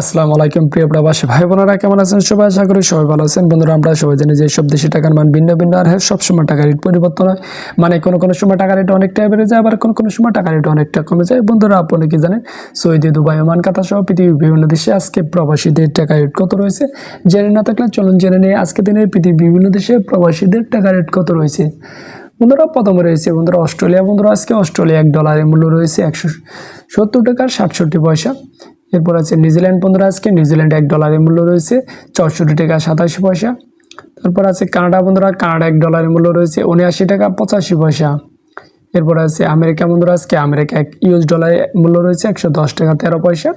আসসালামু আলাইকুম, প্রিয় প্রবাসী ভাই বোনেরা কেমন আছেন? সবাই আশা করি সবাই ভালো আছেন। বন্ধুরা, আমরা সবাই জানি যে সব দেশি টাকার মান ভিন্ন ভিন্ন আর হ্যাঁ সবসময় টাকা রেট পরিবর্তন হয়। মানে কোনো কোনো সময় টাকা রেট অনেকটা বেড়ে যায়, আবার কোনো কোনো সময় টাকা রেট অনেকটা কমে যায়। বন্ধুরা, আপনি কি জানেন? সৌদি, দুবাই, ওমান, কাতার সহ পৃথিবীর বিভিন্ন দেশে আজকে প্রবাসীদের টাকা রেট কত রয়েছে? জেনে না থাকলে চলুন জেনে নিয়ে আজকে দিনে পৃথিবীর বিভিন্ন দেশে প্রবাসীদের টাকা রেট কত রয়েছে? বন্ধুরা, প্রথমে রয়েছে বন্ধুরা অস্ট্রেলিয়া। বন্ধুরা, আজকে অস্ট্রেলিয়া এক ডলারের মূল্য রয়েছে একশো সত্তর টাকার সাতষট্টি পয়সা। এরপর আছে নিউজিল্যান্ড বন্ধুরা, আজকে নিউজিল্যান্ড এক ডলারের মূল্য রয়েছে, চৌষট্টি টাকা সাতাশি পয়সা। তারপর আছে কানাডা বন্ধুরা, কানাডা এক ডলারের মূল্য রয়েছে উনআশি টাকা পঁচাশি পয়সা। এরপর আছে আমেরিকা বন্ধুরা, আজকে আমেরিকা এক ইউএস ডলারের মূল্য রয়েছে একশো দশ টাকা তেরো পয়সা।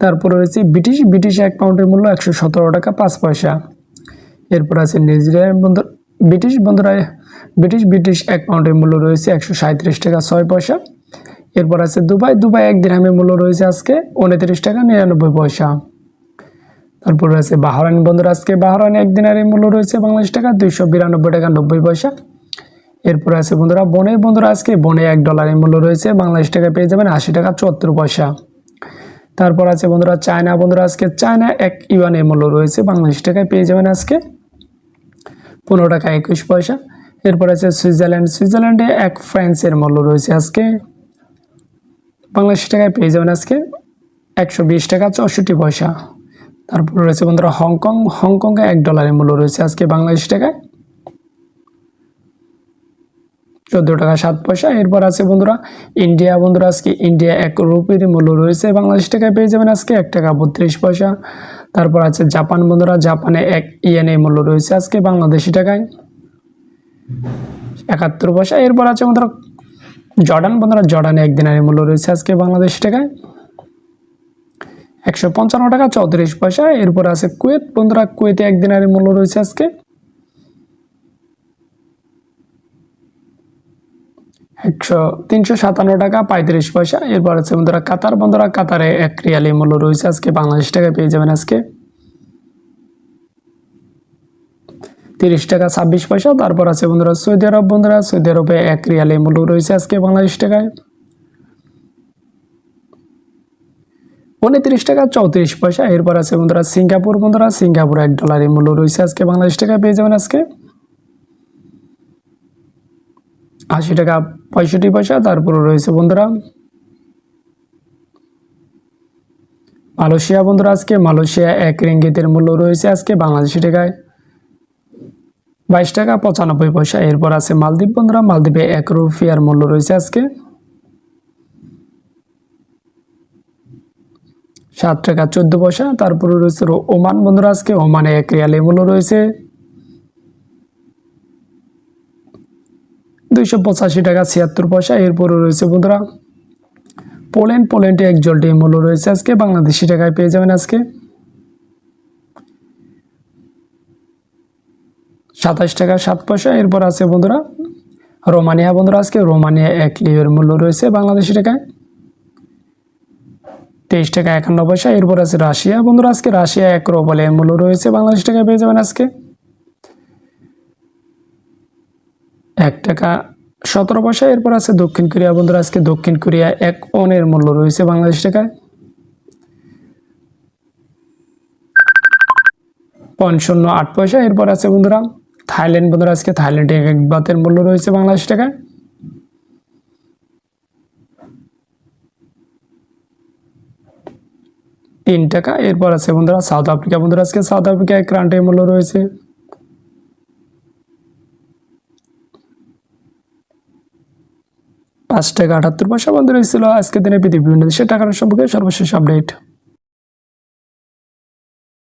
তারপর রয়েছে ব্রিটিশ ব্রিটিশ এক পাউন্ডের মূল্য একশো সতেরো টাকা পাঁচ পয়সা। এরপর আছে নিউজিল্যান্ড বন্ধু, ব্রিটিশ বন্ধুরা, ব্রিটিশ ব্রিটিশ এক পাউন্ডের মূল্য রয়েছে একশো সাঁত্রিশ টাকা ছয় পয়সা। এরপর আছে দুবাই। দুবাই এক দিরহামের মূল্য রয়েছে আজকে উনত্রিশ টাকা নিরানব্বই পয়সা। তারপর রয়েছে বাহরানি বন্দর আজকে বাহরানি এক দিনের মূল্য রয়েছে বাংলাদেশ টাকা দুইশো বিরানব্বই টাকা নব্বই পয়সা। এরপর আছে বন্ধুরা, বনে। বন্ধুরা, আজকে বনে এক ডলারের মূল্য রয়েছে বাংলাদেশ টাকা পেয়ে যাবেন আশি টাকা চুয়াত্তর পয়সা। তারপর আছে বন্ধুরা, চায়না। বন্ধুরা, আজকে চায়না এক ইউয়ানের মূল্য রয়েছে বাংলাদেশ টাকায় পেয়ে যাবেন আজকে পনেরো টাকা একুশ পয়সা। এরপর আছে সুইজারল্যান্ড। সুইজারল্যান্ডে এক ফ্রান্সের মূল্য রয়েছে আজকে বাংলাদেশ টাকায় পেয়ে যাবেন আজকে একশো বিশ টাকা, চৌষট্টি পয়সা। তারপর রয়েছে বন্ধুরা হংকং। হংকংয়ে এক ডলারের মূল্য রয়েছে আজকে বাংলাদেশ টাকায়। চোদ্দ টাকা, সাত পয়সা। এরপর আছে বন্ধুরা ইন্ডিয়া। বন্ধুরা আজকে ইন্ডিয়া এক রুপির মূল্য রয়েছে বাংলাদেশ টাকায় পেয়ে যাবেন আজকে এক টাকা বত্রিশ পয়সা। তারপর আছে জাপান বন্ধুরা। জাপানে এক ইয়েনে মূল্য রয়েছে আজকে বাংলাদেশি টাকায়। একাত্তর পয়সা। এরপর আছে বন্ধুরা জর্ডান, বন্ধুরা, জর্ডানে এক দিনের মূল্য রয়েছে আজকে বাংলাদেশ টাকায়। একশো পঞ্চান্ন টাকা, চৌত্রিশ পয়সা। এরপর আছে কুয়েত, বন্ধুরা, কুয়েতে এক দিনের মূল্য রয়েছে আজকে। একশো তিনশো সাতান্ন টাকা, পঁয়ত্রিশ পয়সা। এরপর আছে বন্ধুরা কাতার, বন্ধুরা, কাতারে এক রিয়ালি মূল্য রয়েছে আজকে বাংলাদেশ টাকায়, পেয়ে যাবেন আজকে। তিরিশ টাকা, ছাব্বিশ পয়সা। তারপর আছে বন্ধুরা, সৌদি আরব বন্ধুরা, সৌদি আরবে এক রিয়ালে মূল্য রয়েছে আজকে বাংলাদেশ টাকায়। উনত্রিশ টাকা, চৌত্রিশ পয়সা। এরপর আছে বন্ধুরা, সিঙ্গাপুর বন্ধুরা, সিঙ্গাপুর এক ডলারের মূল্য রয়েছে আজকে বাংলাদেশ টাকায়। পেয়ে যাবেন আজকে। আশি টাকা, পঁয়ষট্টি পয়সা। তারপরে রয়েছে বন্ধুরা, মালয়েশিয়া বন্ধুরা, আজকে মালয়েশিয়া এক রিঙ্গিতের মূল্য রয়েছে আজকে বাংলাদেশি টাকায়। বাইশ টাকা পঁচানব্বই পয়সা। এরপর আছে মালদ্বীপ বন্ধুরা, মালদ্বীপে এক রুপিয়ার মূল্য রয়েছে আজকে। সাত টাকা চোদ্দ পয়সা, তারপরে রয়েছে ওমান বন্ধুরা আজকে। ওমানে এক রিয়ালের মূল্য রয়েছে দুইশো পঁচাশি টাকা ছিয়াত্তর পয়সা। এরপরে রয়েছে বন্ধুরা, পোল্যান্ড, পোল্যান্ডে এক জলটি মূল্য রয়েছে আজকে। বাংলাদেশি টাকায় পেয়ে যাবেন আজকে। সাতাশ টাকা সাত পয়সা। এরপর আছে বন্ধুরা, রোমানিয়া বন্ধুরা, আজকে রোমানিয়া এক লিওর মূল্য রয়েছে বাংলাদেশি টাকায়। তেইশ টাকা একান্ন পয়সা। এরপর আছে রাশিয়া বন্ধুরা, আজকে রাশিয়া এক রোবলের মূল্য রয়েছে বাংলাদেশ টাকায়, পেয়ে যাবেন আজকে। এক টাকা সতেরো পয়সা। এরপর আছে দক্ষিণ কোরিয়া বন্ধুরা, আজকে দক্ষিণ কোরিয়া এক অনের মূল্য রয়েছে বাংলাদেশ টাকায়। শূন্য আট পয়সা। এরপর আছে বন্ধুরা থাইল্যান্ড বন্ধুরা আজকে থাইল্যান্ডে এক এক বাতের মূল্য রয়েছে বাংলাদেশ টাকায়। তিন টাকা। এরপর আছে বন্ধুরা, সাউথ আফ্রিকা বন্ধুরা আজকে সাউথ আফ্রিকা এক রান্টের মূল্য রয়েছে। পাঁচ টাকা আটাত্তর পয়সা বন্ধুরা ছিল আজকের দিনে পৃথিবীর বিভিন্ন দেশের টাকার সম্পর্কে সর্বশেষ আপডেট